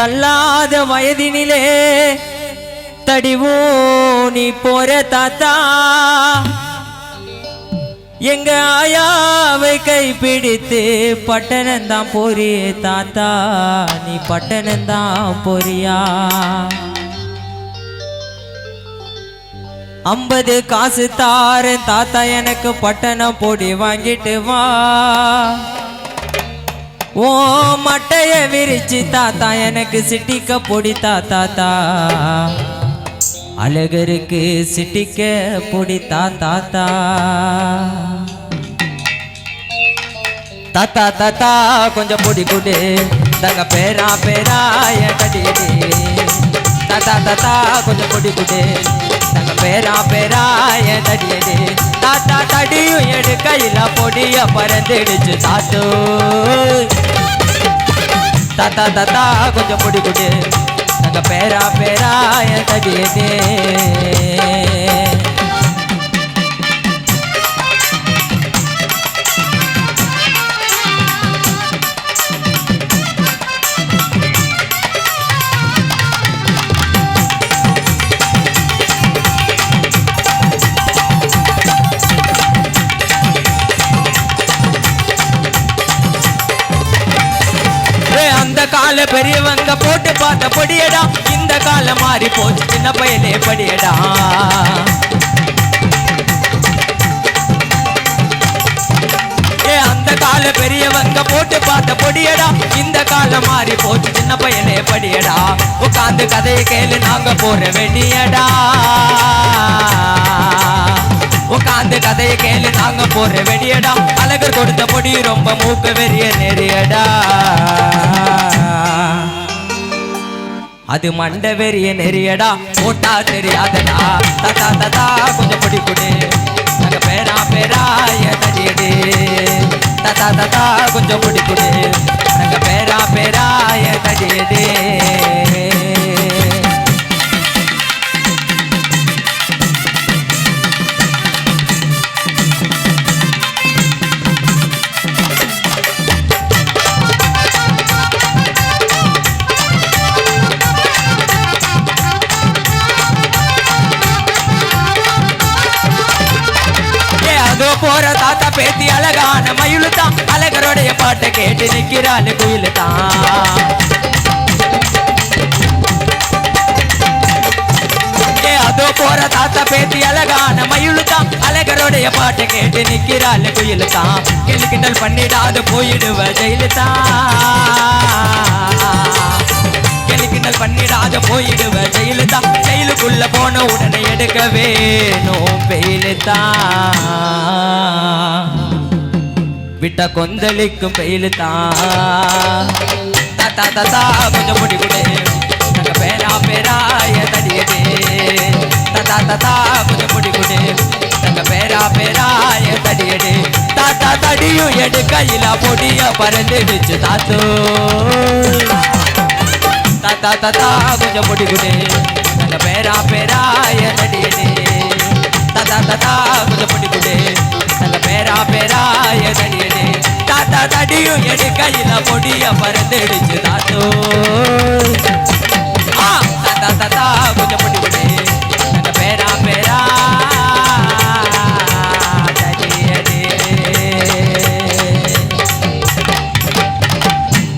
வயதினிலே தடிவோ நீ போற தாத்தா. எங்க ஆயாவை கைப்பிடித்து பட்டணந்தான் போறியே தாத்தா. நீ பட்டணந்தான் போறியா? ஐம்பது காசு தாரு தாத்தா எனக்கு பட்டணம் பொடி வாங்கிட்டு வா. ஓ மட்டைய விரிச்சு தாத்தா எனக்கு சிட்டிக்க பொடி தாத்தா தா. அழகருக்கு சிட்டிக்க பொடி தாத்தா தாத்தா தாத்தா கொஞ்சம் பொடி கொடு. தங்க பேரா பேரா என் கடியடி தாத்தா தாத்தா கொஞ்சம் பொடி கொடு. தங்க பேரா பேரா என் தடியடி தாத்தா தடியும் எடு கையில பொடிய பறந்துடுச்சு தாத்தோ. தாத்தா தாத்தா கொஞ்சம் முடி கொடு நாங்கள் பேரா பேரா என் தடியடி கால பெரியவங்க போட்டு பார்த்த பொடியடா. இந்த காலம் மாறி போச்சு சின்ன பையனே படியடா. ஏ அந்த கால பெரியவங்க போட்டு பார்த்த பொடியடா. இந்த காலம் மாறி போச்சு சின்ன பையனே படியடா. உட்காந்து கதையை கேளு நாங்க போற வெடியடா. உட்காந்து கதையை கேளு நாங்க போற வெடியடா. அழகர் கொடுத்த பொடி ரொம்ப மூக்க வெறிய நெறியடா. அது மண்ட வெறிய நெறியடா போட்டா தெரியாதடா. ததா ததா கொஞ்சம் பொடி கொடு. நாங்க பேரா பேரா என் தடியடி ததா ததா கொஞ்சம் பொடி கொடு. நாங்க பேரா பேரா என் போற தாத்தா பேத்தி அழகான மயிலு தான் அழகருடைய பாட்டை கேட்டு நிக்கிறாள் குயிலு தான் அதோ போற தாத்தா பேத்தி அழகான மயிலு தான் அழகருடைய பாட்டை கேட்டு நிக்கிறாள் குயிலு தான் கிண்டு கிண்டல் பண்ணிடாது போயிடுவ ஜெயிலு தான் கேலி கிண்டல் பண்ணிடாத போயிடுவ ஜெயிலு தான் ஜெயிலுக்குள்ள போன உடனே எடுக்க வேணும் வெயிலு தான் விட்ட கொந்தளிக்கும் வெயிலு தான் தாத்தா தாத்தா கொஞ்சம் முடி கொடு நாங்க பேரா பேராய என் தடியதே தாத்தா தாத்தா கொஞ்சம் முடி கொடு நாங்க பேரா பேராய என் தடியடே தாத்தா தடியும் எடு கையில பொடிய பறந்துடுச்சு தாத்தோ தாத்தா தாத்தா கொஞ்சம் முடி குடு நாங்க பேரா பேராய என் தடியடே தாத்தா தாத்தா கொஞ்சம் முடி குடு நாங்க பேரா பேராய தடி தடியடே தடியும் எடு கையில பொடிய பறந்துடுச்சு தாத்தோ தாத்தா கொஞ்சம் பொடி குடு